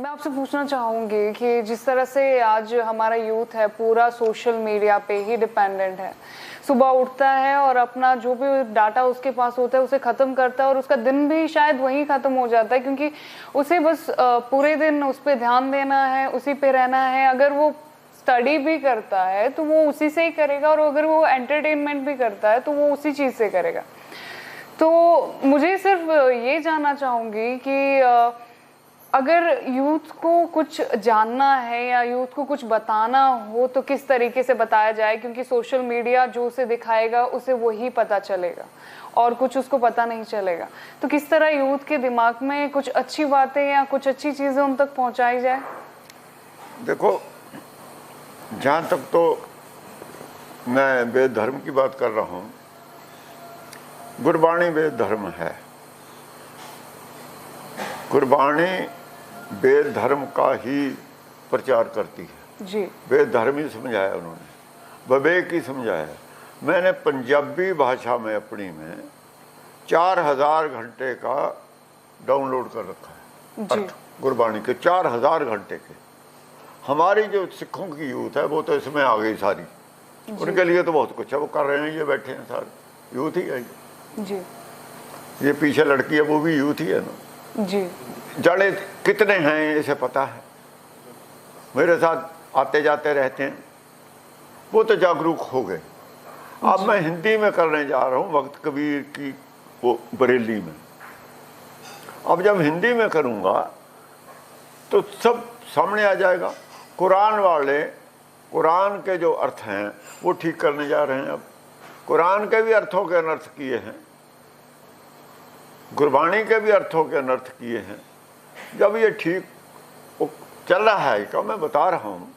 मैं आपसे पूछना चाहूँगी कि जिस तरह से आज हमारा यूथ है, पूरा सोशल मीडिया पे ही डिपेंडेंट है। सुबह उठता है और अपना जो भी डाटा उसके पास होता है, उसे ख़त्म करता है और उसका दिन भी शायद वहीं ख़त्म हो जाता है, क्योंकि उसे बस पूरे दिन उस पर ध्यान देना है, उसी पे रहना है। अगर वो स्टडी भी करता है तो वो उसी से ही करेगा और अगर वो एंटरटेनमेंट भी करता है तो वो उसी चीज़ से करेगा। तो मुझे सिर्फ़ ये जानना चाहूँगी कि अगर यूथ को कुछ जानना है या यूथ को कुछ बताना हो तो किस तरीके से बताया जाए? क्योंकि सोशल मीडिया जो उसे दिखाएगा, उसे वही पता चलेगा और कुछ उसको पता नहीं चलेगा। तो किस तरह यूथ के दिमाग में कुछ अच्छी बातें या कुछ अच्छी चीज़ें उन तक पहुंचाई जाए? देखो, जहाँ तक तो मैं वेद धर्म की बात कर रहा हूँ, गुरबाणी वेद धर्म है। गुरबाणी वेद धर्म का ही प्रचार करती है। जी। वेद धर्म ही समझाया उन्होंने। विवेक ही समझाया। मैंने पंजाबी भाषा में अपनी में चार हज़ार घंटे का डाउनलोड कर रखा है। गुरबाणी के चार हज़ार घंटे के। हमारी जो सिखों की यूथ है वो तो इसमें आ गई सारी। उनके लिए तो बहुत कुछ है। वो कर रहे हैं ये बैठे हैं सारे। यूथ ही है ये। जी। ये पीछे लड़की है वो भी यूथ ही है ना। जी। जड़े कितने हैं इसे पता है। मेरे साथ आते जाते रहते हैं। वो तो जागरूक हो गए। अब मैं हिंदी में करने जा रहा हूँ वक्त कबीर की वो बरेली में। अब जब हिंदी में करूँगा तो सब सामने आ जाएगा। कुरान वाले कुरान के जो अर्थ हैं वो ठीक करने जा रहे हैं अब। कुरान के भी अर्थों के अनर्थ किए हैं। गुरबाणी के भी अर्थों के अनर्थ किए हैं। जब ये ठीक चल रहा है का मैं बता रहा हूँ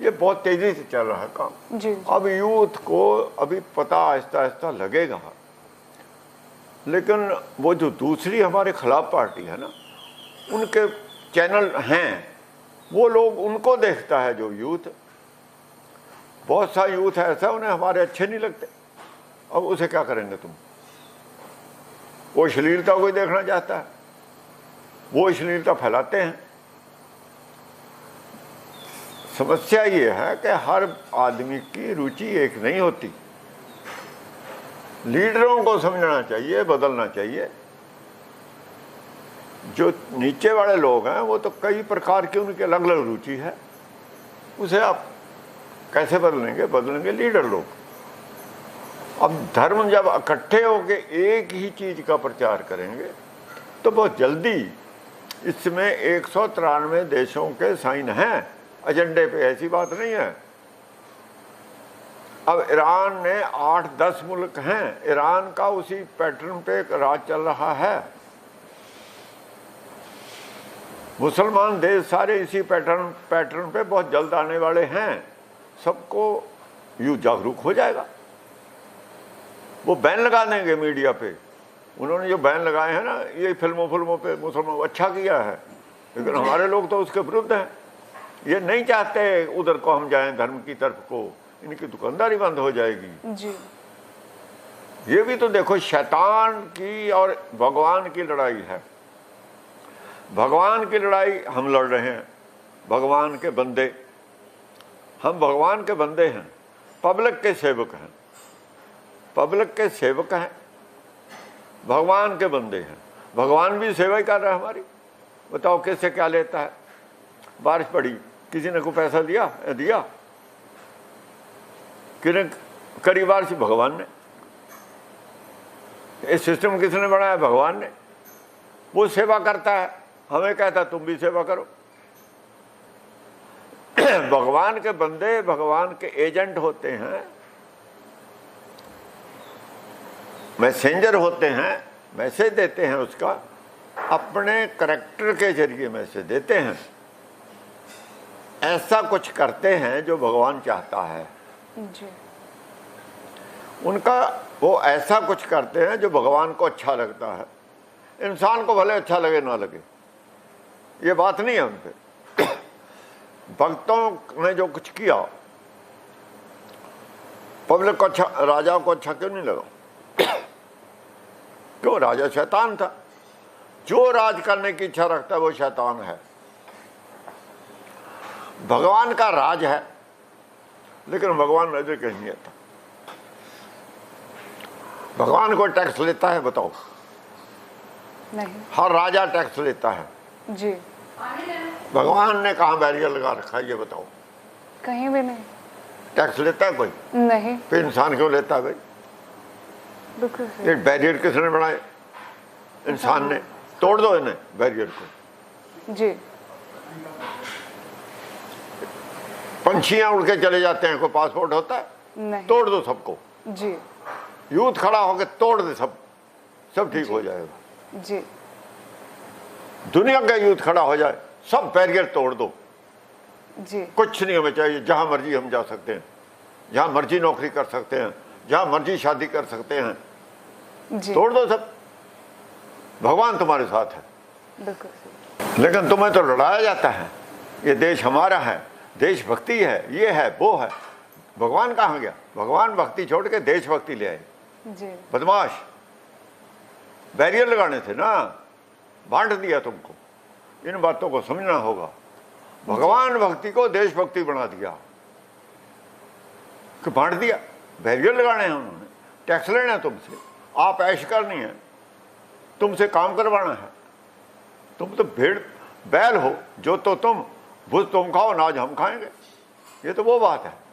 ये बहुत तेज़ी से चल रहा है काम। जी। अब यूथ को अभी पता आहिस्ता आहिस्ता लगेगा। लेकिन वो जो दूसरी हमारे खिलाफ पार्टी है ना उनके चैनल हैं वो लोग उनको देखता है जो यूथ। बहुत सा यूथ है ऐसा उन्हें हमारे अच्छे नहीं लगते। अब उसे क्या करेंगे तुम? वो अश्लीलता कोई देखना चाहता है। वो अश्लीलता फैलाते हैं। समस्या ये है कि हर आदमी की रुचि एक नहीं होती। लीडरों को समझना चाहिए, बदलना चाहिए। जो नीचे वाले लोग हैं, वो तो कई प्रकार की उनकी अलग अलग रुचि है। उसे आप कैसे बदलेंगे? बदलेंगे लीडर लोग। अब धर्म जब इकट्ठे होके एक ही चीज़ का प्रचार करेंगे तो बहुत जल्दी इसमें एक सौ तिरानवे देशों के साइन हैं। एजेंडे पे ऐसी बात नहीं है। अब ईरान ने आठ दस मुल्क हैं। ईरान का उसी पैटर्न पे राज चल रहा है। मुसलमान देश सारे इसी पैटर्न पैटर्न पे बहुत जल्द आने वाले हैं। सबको यू जागरूक हो जाएगा। वो बैन लगा देंगे मीडिया पे। उन्होंने जो बैन लगाए हैं ना ये फ़िल्मों फ़िल्मों पे मुसलमान अच्छा किया है। लेकिन हमारे लोग तो उसके विरुद्ध हैं। ये नहीं चाहते उधर को हम जाएँ धर्म की तरफ़ को। इनकी दुकानदारी बंद हो जाएगी। जी। ये भी तो देखो शैतान की और भगवान की लड़ाई है। भगवान की लड़ाई हम लड़ रहे हैं। भगवान के बंदे। हम भगवान के बंदे हैं। पब्लिक के सेवक हैं। पब्लिक के सेवक हैं। भगवान के बंदे हैं। भगवान भी सेवा ही कर रहा है हमारी। बताओ कैसे क्या लेता है? बारिश पड़ी, किसी ने को पैसा दिया? दिया। किने करी बारिश, भगवान ने। ये सिस्टम किसने बनाया? भगवान ने। वो सेवा करता है। हमें कहता तुम भी सेवा करो। भगवान के बंदे, भगवान के एजेंट होते हैं। मैसेंजर होते हैं मैसेज देते हैं उसका अपने करेक्टर के ज़रिए मैसेज देते हैं। ऐसा कुछ करते हैं जो भगवान चाहता है। जी। उनका वो ऐसा कुछ करते हैं जो भगवान को अच्छा लगता है। इंसान को भले अच्छा लगे ना लगे। ये बात नहीं है उन पे। भक्तों ने जो कुछ किया पब्लिक को अच्छा राजा को अच्छा क्यों नहीं लगा? क्यों राजा शैतान था? जो राज करने की इच्छा रखता है वो शैतान है। भगवान का राज है लेकिन भगवान नज़र कहीं नहीं आता भगवान को टैक्स लेता है बताओ। नहीं। हर राजा टैक्स लेता है। जी। भगवान ने कहा बैरियर लगा रखा है ये बताओ। कहीं भी नहीं। टैक्स लेता है कोई? नहीं। फिर इंसान क्यों लेता है भाई? ये बैरियर किसने बनाए? इंसान ने। तोड़ दो इन्हें बैरियर को। जी। पंछियाँ उड़ के चले जाते हैं कोई पासपोर्ट होता है? नहीं। तोड़ दो सबको। जी। यूथ खड़ा होकर तोड़ दे सब। सब ठीक हो जाएगा। जी। दुनिया का यूथ खड़ा हो जाए सब बैरियर तोड़ दो। जी। कुछ नहीं हमें चाहिए जहाँ मर्ज़ी हम जा सकते हैं। जहाँ मर्ज़ी नौकरी कर सकते हैं जहाँ मर्ज़ी शादी कर सकते हैं। तोड़ दो सब। भगवान तुम्हारे साथ है। लेकिन तुम्हें तो लड़ाया जाता है। ये देश हमारा है देशभक्ति है ये है वो है। भगवान कहाँ गया? भगवान भक्ति छोड़ के देशभक्ति ले आए। बदमाश। बैरियर लगाने थे ना। बांट दिया तुमको। इन बातों को समझना होगा। भगवान भक्ति को देशभक्ति बना दिया। कि बांट दिया। बैरियर लगाने हैं उन्होंने। टैक्स लेना है तुमसे। आप ऐश करनी है। तुमसे काम करवाना है। तुम तो भेड़, बैल हो, जो तो तुम भुज तुम खाओ नाज हम खाएँगे। ये तो वो बात है।